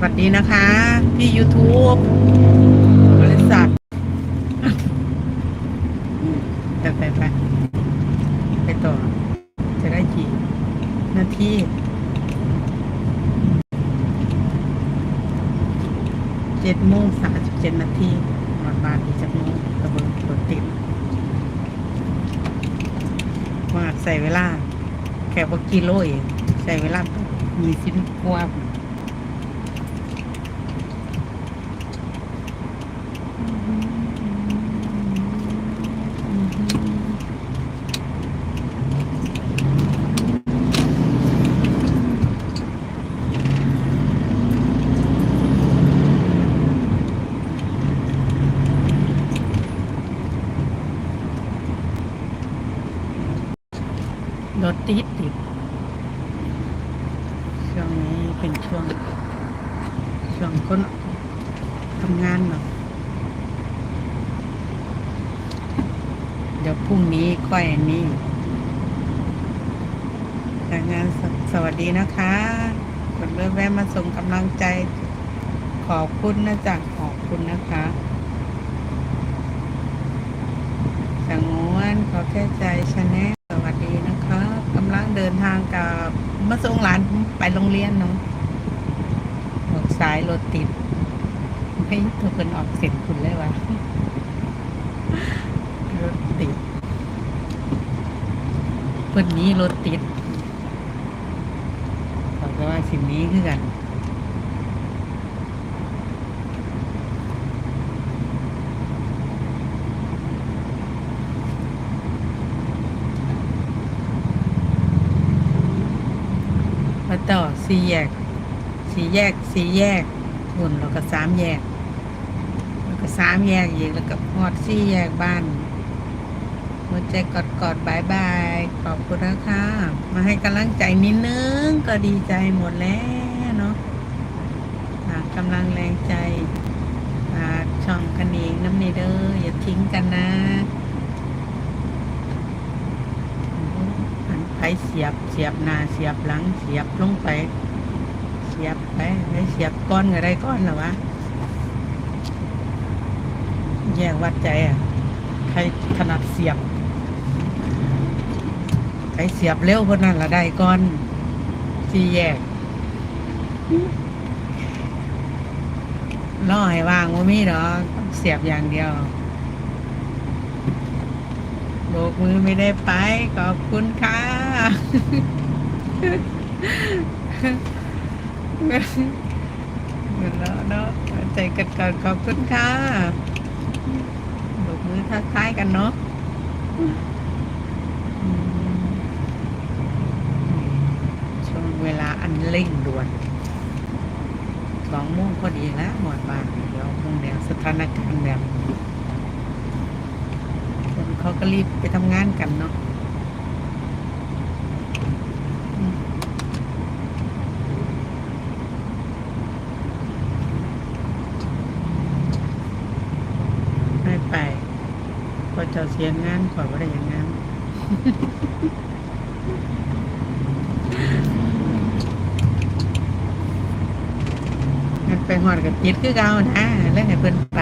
สวัสดีนะคะ พี่ YouTube บริษัทไปไปไปไปต่อ จะได้กี่นาทีเจ็ดโมงสามสิบเจ็ดนาทีหมดบานอีกจากโมงกระเบิดรถติดว่าใส่เวลา แค่ว่ากิโลเองใส่เวลามีสิบกว่า รถติดติด ช่วงนี้เป็นช่วง ช่วงคนทำงานเนาะเดี๋ยวพรุ่งนี้ค่อยอันนี้ทางงานสสวัสดีนะคะคนเริ่มแวะมาส่งกำลังใจ ขอบคุณนะจ๊ะขอบคุณนะคะสังวนขอแค่ใจชนล มาส่งหลานไปโรงเรียนเนาะออกสายรถติดให้ทุกคนออกเสียงคุณเลยวะรถติดวันนี้รถติดบอกว่าสิ่งนี้คือกัน ต่อสี่แยกสี่แยกสี่แยกหุ่นแล้วก็สามแยก แล้วก็สามแยกอีกแล้วก็หอดสี่แยกบ้านหัวใจกอดกอดบายบายขอบคุณนะคะมาให้กำลังใจนิดนึงก็ดีใจหมดแล้วเนาะฝากำลังแรงใจฝาช่องกันเองน้ำเนเดอร์อย่าทิ้งกันนะ ไป เสียบเสียบหน้าเสียบหลังเสียบลงไป เสียบไปไปเสียบก้อนก็ได้ก้อนหรอวะแยกวัดใจอะใครถนัดเสียบใครเสียบเร็วคนนั้นละได้ก้อนสี่แยกล่อให้ว่างว่ามีหรอเสียบอย่างเดียว กมือไม่ได้ไป ขอบคุณค่ะเงินแล้วเนาะใจกันก่อนขอบคุณค่ะโบกมือทักทายกันเนาะช่วงเวลาอันเร่งด่วนสองโมงพอดีแล้วหมดบ้านเดี๋ยวคงเดี๋ยวสถานการณ์แบบ เขาก็รีบไปทำงานกันเนาะไม่ไปพอจะเสียงานขอว่าได้อย่างนั้นมันไปหอดกับติดคือเก่านะแล้วให้เพิ่นไป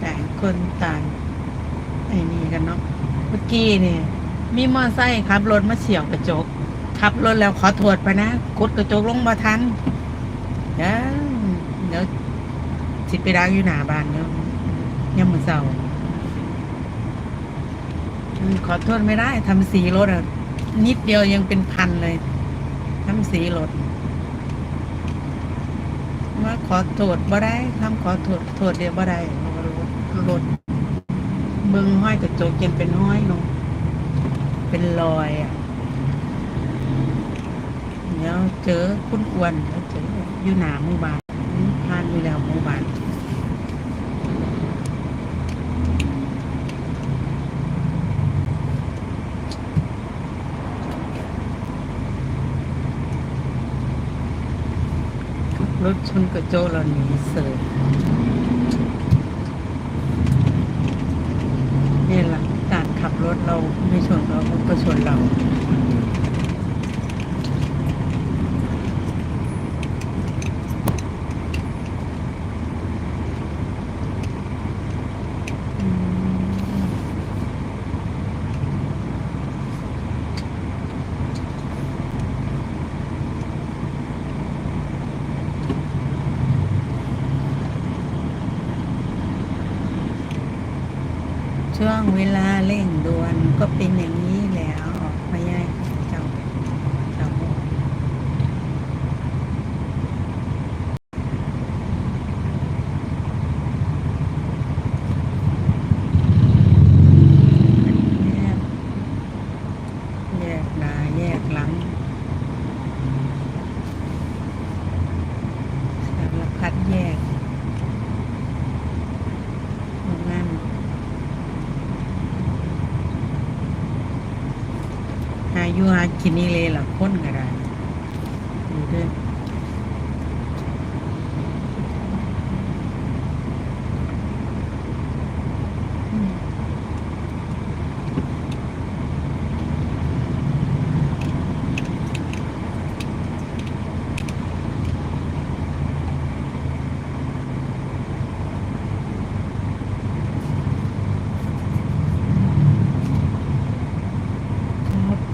แต่าง คนต่างไอ้นี่กันเนาะเมื่อกี้เนี่ยมีมอไซค์ขับรถมาเฉี่ยวกระจกขับรถแล้วขอโทษไปนะกดกระจกลงมาทันเดี๋ยวเดี๋ยวสิไปดักอยู่หน้าบ้านเดี๋ยวยังมือเศร้าขอโทษไม่ได้ทำสีรถอะนิดเดียวยังเป็นพันเลยทำสีรถว่าขอโทษบ่ได้ทำขอโทษโทษเดียวบ่ได้ รถเบิ่งห้อยกระจกยังเป็นห้อยนาะเป็นรอยอะเดี๋ยวเจอคุณอ้วนเดี๋ยวเจออยู่หนาหมู่บ้านผ่านอยู่แล้วหมู่บ้านรถชนกระจกเราหนีเสย ที่นี่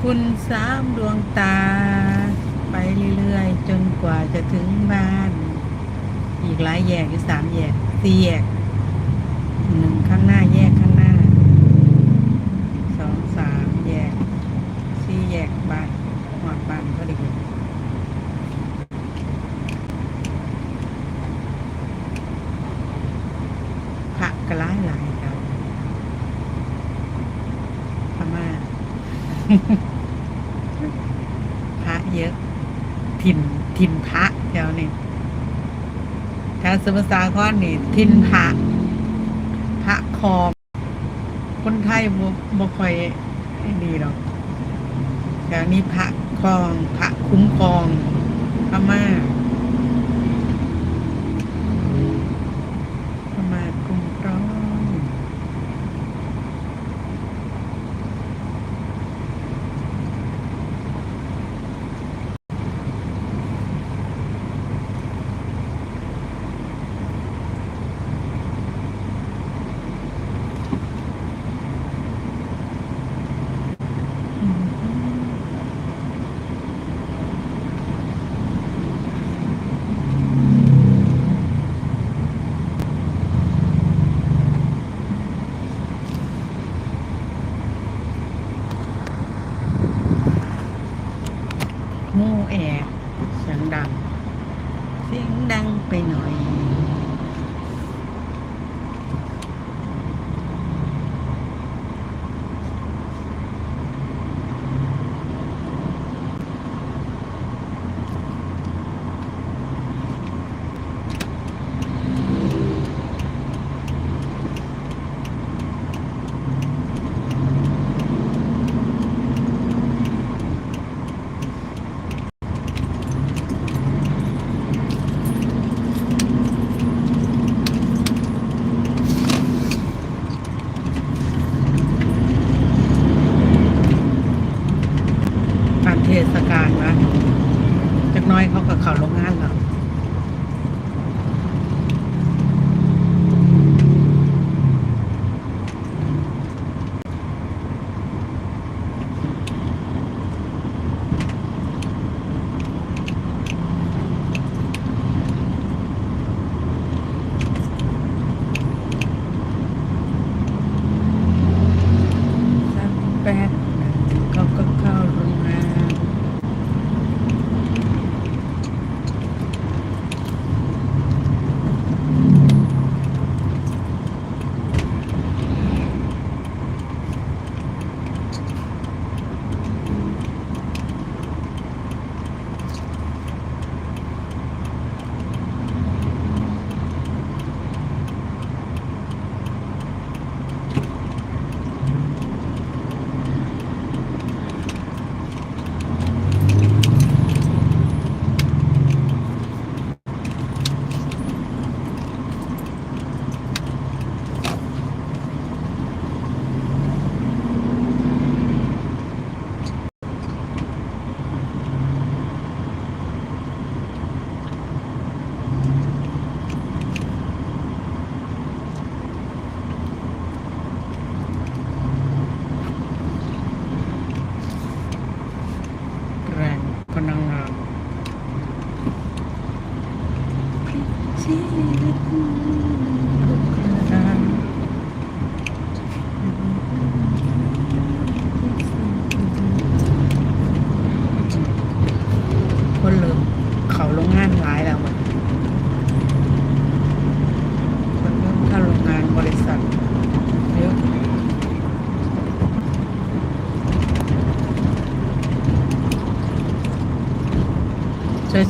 คุณสามดวงตา ไปเรื่อยๆ จนกว่าจะถึงบ้าน อีกหลายแยกอีกสามแยกสี่แยกหนึ่งข้างหน้าแยกข้าง มุทรสาครนี่ ทินพระพระคอมคนไทยบ่บ่ค่อยดีหรอกแถวนี้พระคลองพระคุ้มครองพม่า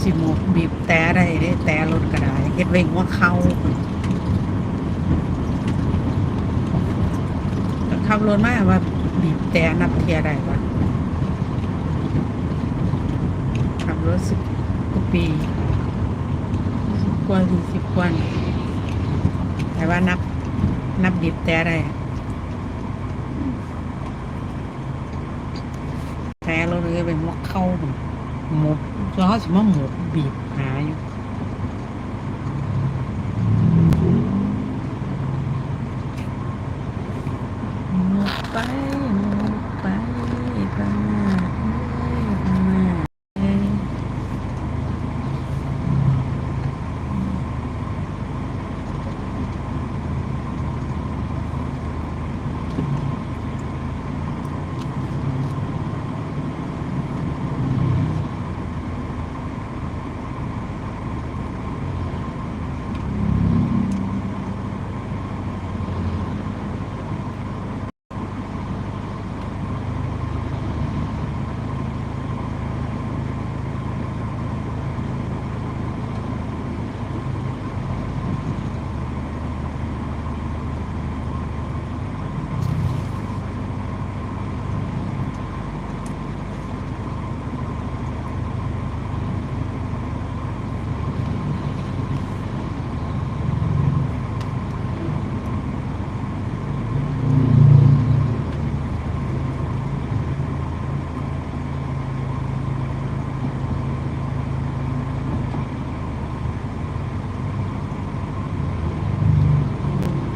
สิหมกบีบแต่ได้เด้แต่รถก็ได้เฮ็ดไว้หัวเข้าขับรถมาว่าบีบแต่นับเทียได้ปะขับรถสิบกว่าปีสิบกว่าสี่สิบกว่านี่แต่ว่านับนับบีบแต่ได้แต่รถเลยเป็นหัวเข้าหมก ล้อสิมาหมกบีบหาอยู่ไปหมกไปพม่าเอ้ยพม่าเอ้ย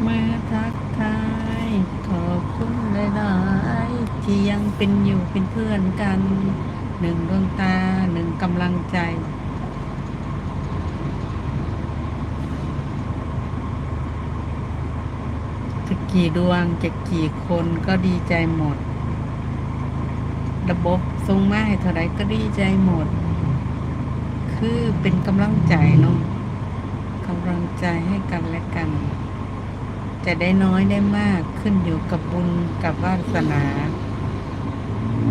มาทักทายขอบคุณหลายๆที่ยัง เป็นเป็นเพื่อนกันหนึ่งดวงตาหนึ่งกำลังใจ จะกี่ดวงจะกี่คนก็ดีใจหมด ระบบทรงมาให้เท่าไรก็ดีใจหมด คือเป็นกำลังใจเนาะกำลังใจให้กันและกัน จะได้น้อยได้มากขึ้นอยู่กับบุญกับวาสนา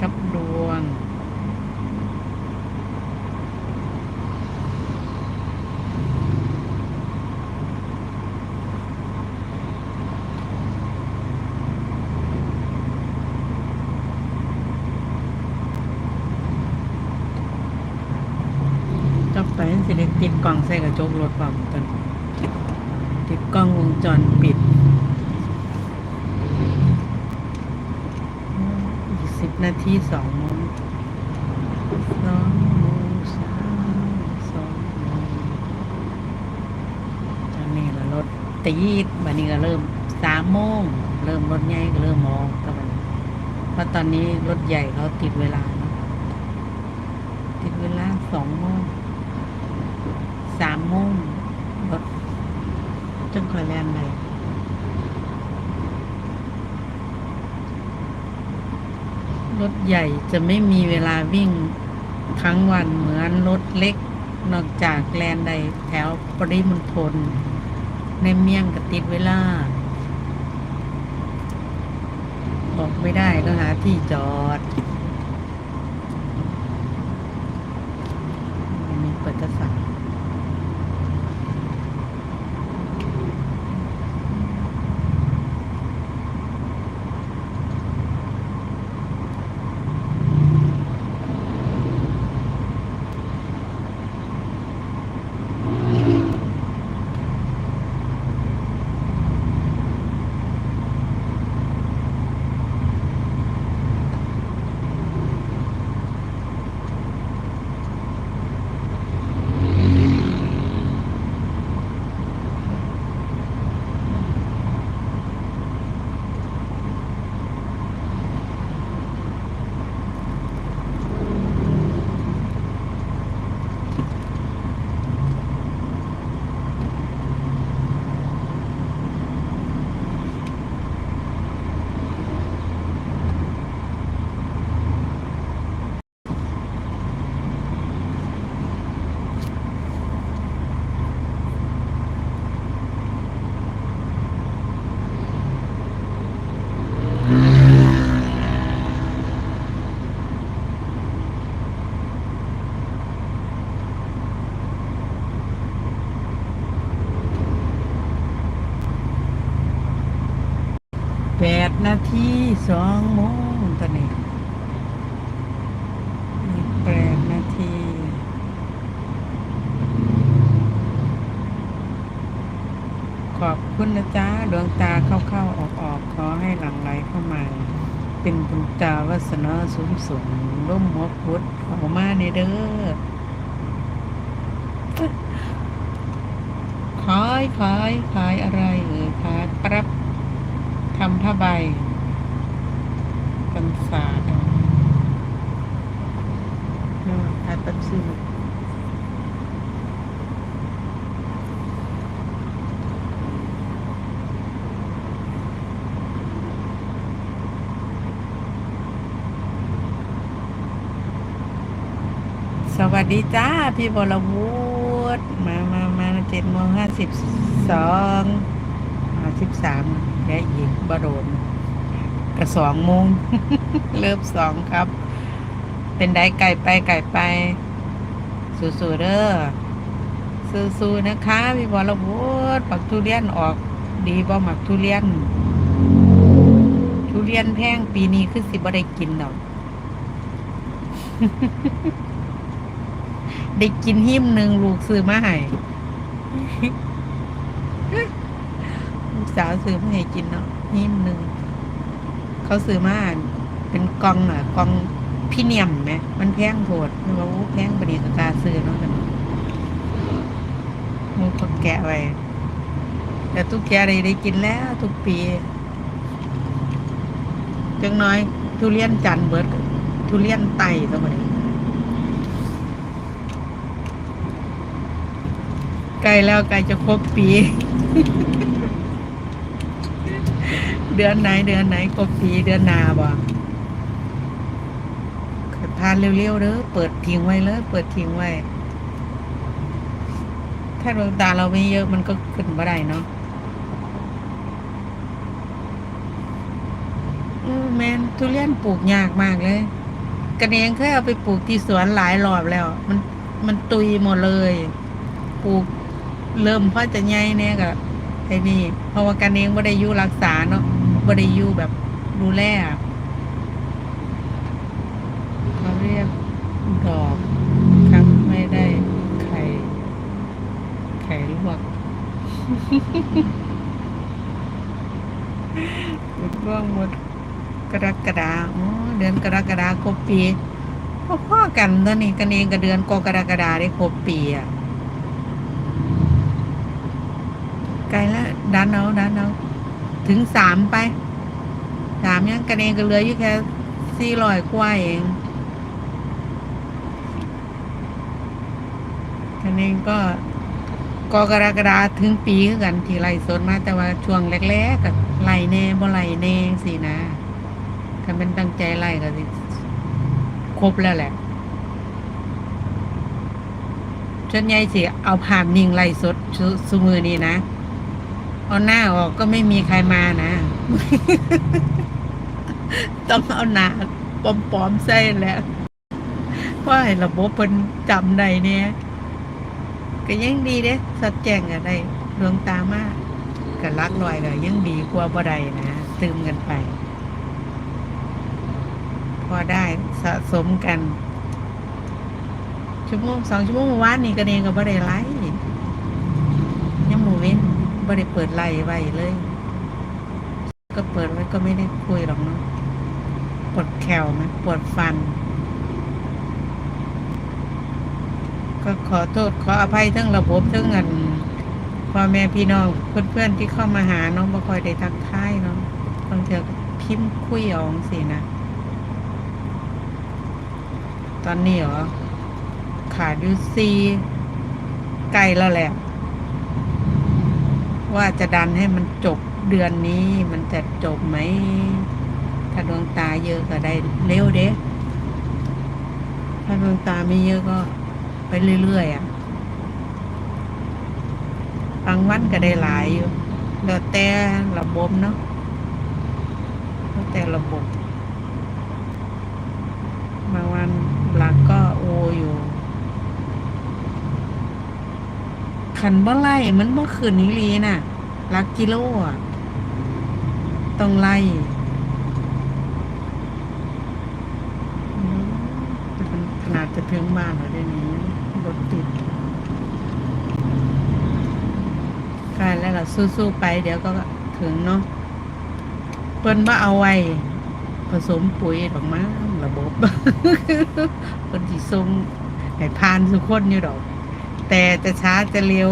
กับดวง ต่อไปมันสิได้ติดกล้องใส่กระจกรถปั๊มตอนติดกล้องวงจรปิดอีกสิบนาทีสองโมงสองโมงสามสองโมงตอนนี้ละ รถตีดบันนี้ก็เริ่มสามโมงเริ่มรถใหญ่ก็เริ่มมองตะวันเพราะตอนนี้รถใหญ่เขาติดเวลาติดเวลาสองโมงสามโมงรถจังคอยแล่นเลยรถใหญ่จะไม่มีเวลาวิ่งทั้งวันเหมือนรถเล็ก นอกจากแลนใดแถวปริมณฑล ในเมียงกติดเวลาออกไม่ได้ต้องหาที่จอด สองโมงตอนนี้อีแปดนาทีขอบคุณนะจ๊ะดวงตาเข้าๆออกๆขอให้หลังไหลเข้ามา เป็นบุญตาวาสนาสูงสูงร่มหัวพุทธเข้ามาในเด้อขายขายขายอะไรเอ่ยขายปรับทำผ้าใบ กันศาสตร์นู่นขายปับซี่ส วัสดีจ้า พี่บรวุฒิมามามาเจ็ดโมงห้าสิบสองห้าสิบสามแค่อีกบโดนกระสองโมงเริ่มสองครับ เป็นได้ไก่ไปไก่ไป สู้ๆเด้อสู้ๆนะคะ พี่บอลวุฒิปักทุเรียนออกดีบ่หมักทุเรียน ทุเรียนแพงปีนี้คือสิบ่ได้กินดอก ได้กินหิ้มหนึ่งลูกซื้อมาให้ลูกสาวซื้อมาให้กินเนาะหิ้มหนึ่งเขาซื้อมาเป็นกองอะกองพี่เนียมไหมมันแพงโหดมันว่าแพงปานนี้ก็กล้าซื้อเนาะกันมันก็แกะไว้แต่ทุกแกได้ได้กินแล้ว ทุกปีจังน้อย ทุเรียนจันเบิดทุเรียนไต่ตัวนี้ ใกล้แล้วใกล้จะครบปี เดือนไหนเดือนไหนครบปีเดือนนาบ่ทานเร็วๆเด้อเปิดทิ้งไว้เลยเปิดทิ้งไว้ ถ้าดวงตาเราไม่เยอะมันก็ขึ้นบ่ได้เนาะอือแมนทุเรียนปลูกยากมากเลยกระเนงเคยเอาไปปลูกที่สวนหลายรอบแล้ว มันมันตุยหมดเลย ปลูก เริ่มพ่อจะใหญ่เนี่ยก็ไอ้นี่เพราะว่ากันเองบ่ได้อยู่รักษาเนาะบ่ได้อยู่แบบดูแลเขาเรียกดอกครับไม่ได้ไข่ไข่ลวกหมดร่วงหมดกรกฎาอ๋อเดือนกรกฎาครบปีพ่อๆกันตอนนี้กันเองกับเดือนกรกฎาได้ครบปีอะ ไกลแล้ว ดันเอาดันเอาถึงสามไปสามยังกันเองก็เหลืออยู่แค่สี่ร้อยกว่าเองกันเองก็กกรกฎาถึงปีคือกันที่ไล่สดมา แต่ว่าช่วงแรกๆก็ไล่แน่บ่ไล่แน่สินะถ้าเป็นตั้งใจไล่ก็สิครบแล้วแหละส่วนใหญ่สิเอาภาพนิ่งไล่สดซุซุมือนี้นะ เอาหน้าออกก็ไม่มีใครมานะ ต้องเอาหน้าปลอมๆใส่แหล้วเพราะให้ระบบเพิ่นจำได้เนี่ยก็ยังดีเด้สัดแจ้งก็ได้ดวงตามากก็รักลอยก็ยังดีกว่าบ่ได้นะตืมกันไป พอได้สะสมกันชั่วโมงสองชั่วโมงเมื่อวานนี่ก็เองก็บ่ได้ไลฟ์ยังหมูเว้นบ่ได้เปิดไลฟ์ไว้เลย ก็เปิดไว้ก็ไม่ได้คุยหรอกเนาะปวดแขวไหมปวดฟัน ก็ขอโทษขออภัยทั้งระบบทั้งเงินพ่อแม่พี่น้องเพื่อนๆที่เข้ามาหาน้องบ่ค่อยได้ทักทายเนาะบางเทีพิมพ์คุยเอาสินะตอนนี้เหรอขาดยูซีใกล้แล้วแหละ ว่าจะดันให้มันจบเดือนนี้มันจะจบไหม ถ้าดวงตาเยอะก็ได้เร็วเด้ถ้าดวงตาไม่เยอะก็ไปเรื่อยๆอะบางวันก็ได้หลายอยู่แล้วแต่ระบบเนาะแล้วแต่ระบบบางวันหลักก็โออยู่ ขันบ่ไล่เหมือนบ่ขืนนี้ลีน่ะรักกิโลอะต้องไล่ขนาดจะเพิ่งบ้านแล้วได้นี้รถติดกายแล้วเราสู้ๆไป เดี๋ยวก็ถึงเนาะเปิ้นว่าเอาไว้ ผสมปุ๋ยดอกมั้ระบบเปิ้นสีส่งให้พานสุกคนอยู่ดอก แต่จะช้าจะเร็ว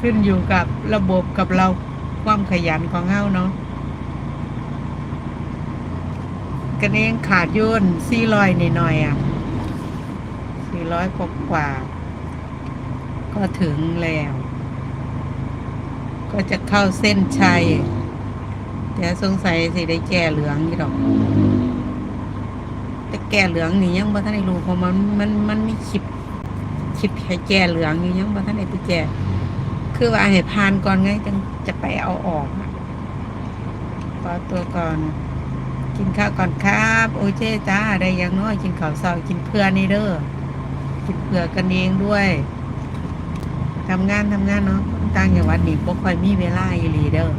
ขึ้นอยู่กับระบบกับเราความขยันของเฮาเนาะกันเองขาดยุ่นสี่ร้อยนิดหน่อยอะสี่ร้อยกว่าๆก็ถึงแล้ว ก็จะเข้าเส้นชัยแต่สงสัยสิได้แก่เหลืองนี่ดอก แต่แก่เหลืองนี่ยังบ่ทันได้รู้เพราะมันมันมันมีคลิป คลิปให้แก่เหลืองอยู่ยังบ่ทันได้ไปแก่คือว่าให้ผ่านก่อนไงจึงจะไปเอาออกขอตัวก่อน กินข้าวก่อนครับ โอเจจ้าได้อยังน้อยกินข้าวเช้ากินเพื่อนี่เด้อกินเพื่อกันเองด้วยทำงานทำงานเนาะต่างจังหวัดนี่บ่ค่อยมีเวลาอีหลีเด้อ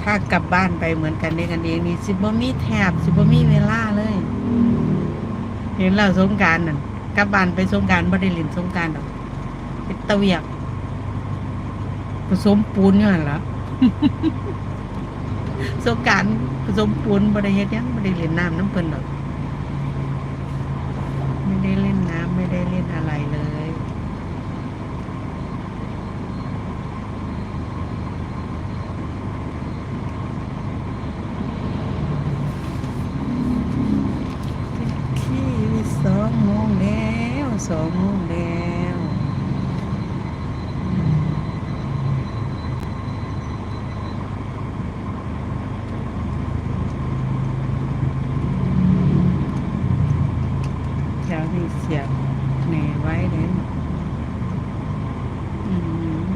ถ้ากลับบ้านไปเหมือนกันเด้กันเองนี่สิบ่มีแถบสิบ่มีเวลาเลย เห็นแล้วสงการน่ะ กลับบ้านไปสงการบ่ได้เล่นสงการดอกเป็นตะเวียกผสมปูนอยู่หั่นล่ะสงการผสมปูนบ่ได้เฮ็ดหยังบ่ได้เล่นน้ำน้ำเพิ่นดอก ไม่ได้เล่นน้ำไม่ได้เล่นอะไรเลย ที่สองโมงแล้วสองโมงแล้ว แถวนี้เสียบแหน่ไว้เลยอืม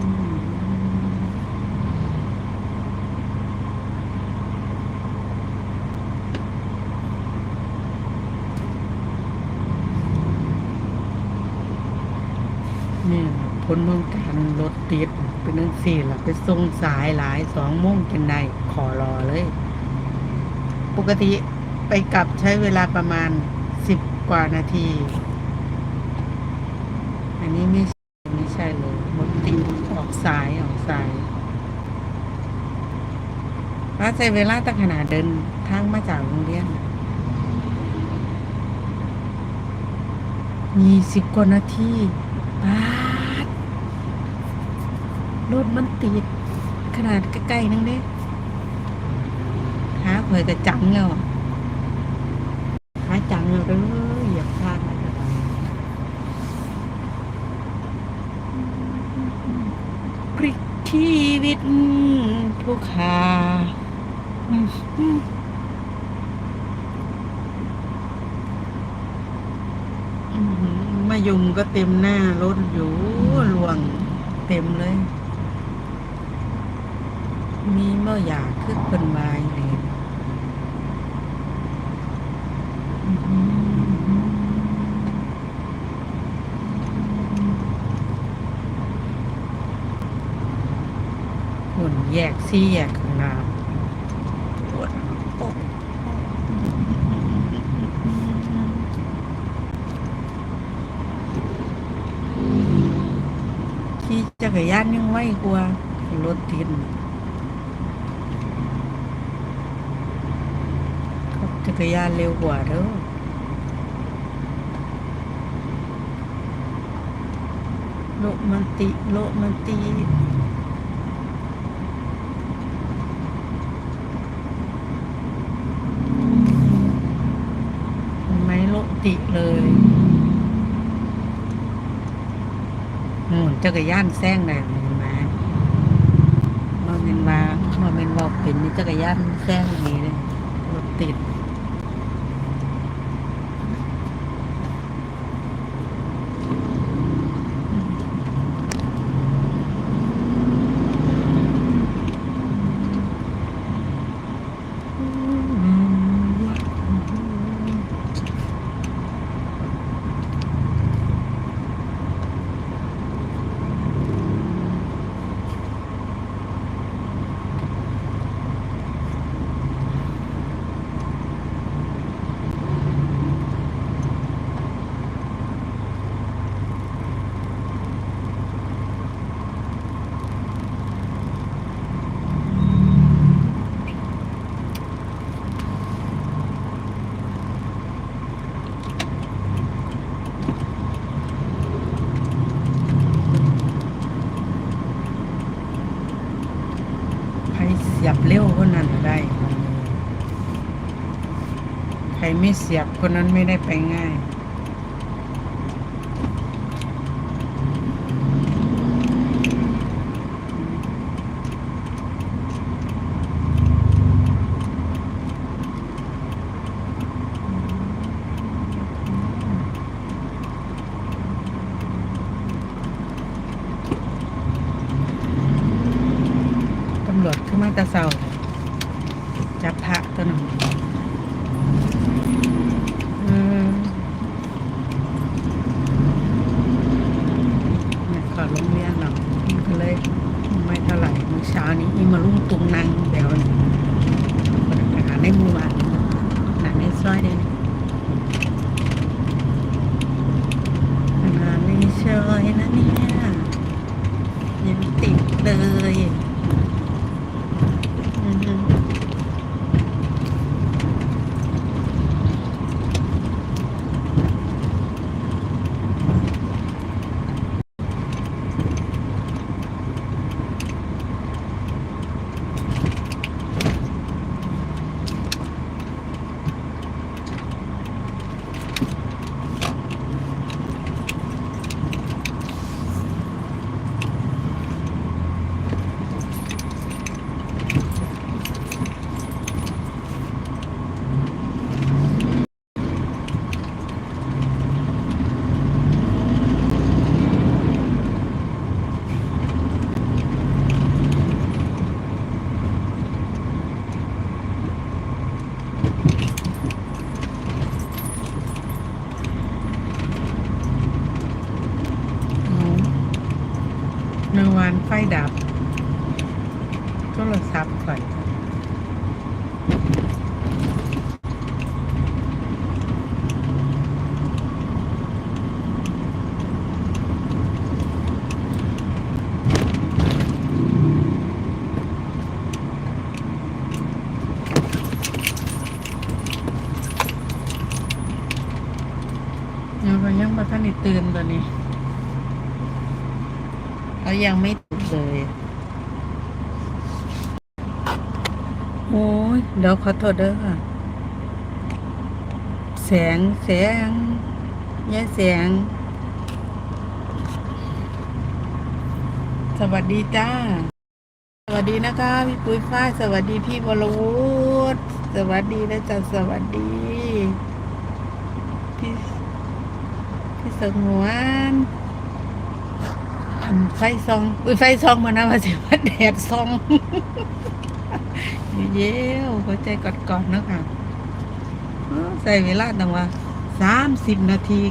นี่ผลของการรถ ติดเป็นนังสี่ล่ะไปส่งสายหลายสองโมงจนได้ขอรอเลย ปกติไปกลับใช้เวลาประมาณสิบกว่านาที อันนี้ไม่ใช่ไม่ใช่เลยรถติดออกสายออกสายว่าใช้เวลาตั้งขนาดเดินทางมาจากโรงเรียนมีสิบกว่านาทีป้า รถมันติด ขนาดใกล้ๆนึงเด้ขาเผยกระจังแล้วอะขาจังแล้วเด้ออย่าพลาดนะจ๊ะพริกชีวิตผู้ขาอืมอืมอื้อหือมะยุมก็เต็มหน้ารถอยู่หลวงเต็มเลย มีเมื่ออยากคือเป็นวายเลยหุ่นแยกซี่แยกข้างน้าปวดอกขี่จักรยานยังไวกว่ารถติด ขับจัก รยานเร็วกว่าเด้อโลมันติ โลมันติไหมโลติเลยหมุนจักรยานแซงได้เห็นไหมมาเป็นว่ามาเป็นว่าเป็นนี่จักรยานแซงอย่างนี้เลย ไม่เสียบคนนั้นไม่ได้ไปง่ายตำรวจขึ้นมาตะเศร้าจับพระตัวหนึ่งเออเนี่ยเขอโรงเรียนเรามันก็เลยไม่เท่าไหร่เมื่อเช้านี้อีมาลุ่งตุงนางเดี๋ยวนี่ไปหาในหมู่บ้านหาในซอยเลยหาในซอยนะเนี่ยยังติดเลยอือฮึ เอาเมื่อวานไฟ ดับโทรศัพท์ข่อยยังบ่ทันได้ตื่นตัวนี้เขายังไม่ นเลยโอ้ย เดี๋ยวขอโทษเด้อค่ะ แสงแสงยายแสง สวัสดีจ้า สวัสดีนะคะ พี่ปุ้ยฝ้ายสวัสดีพี่วรวุฒิสวัสดีนะจ๊ะสวัสดี พี่พี่สงวน ไฟซอง อุ้ยไฟซองมานะมาสิว่าแดดซอง เย้วหัวใจกอดๆเนาะค่ะ ใส่เวลาตั้งว่าสามสิบนาที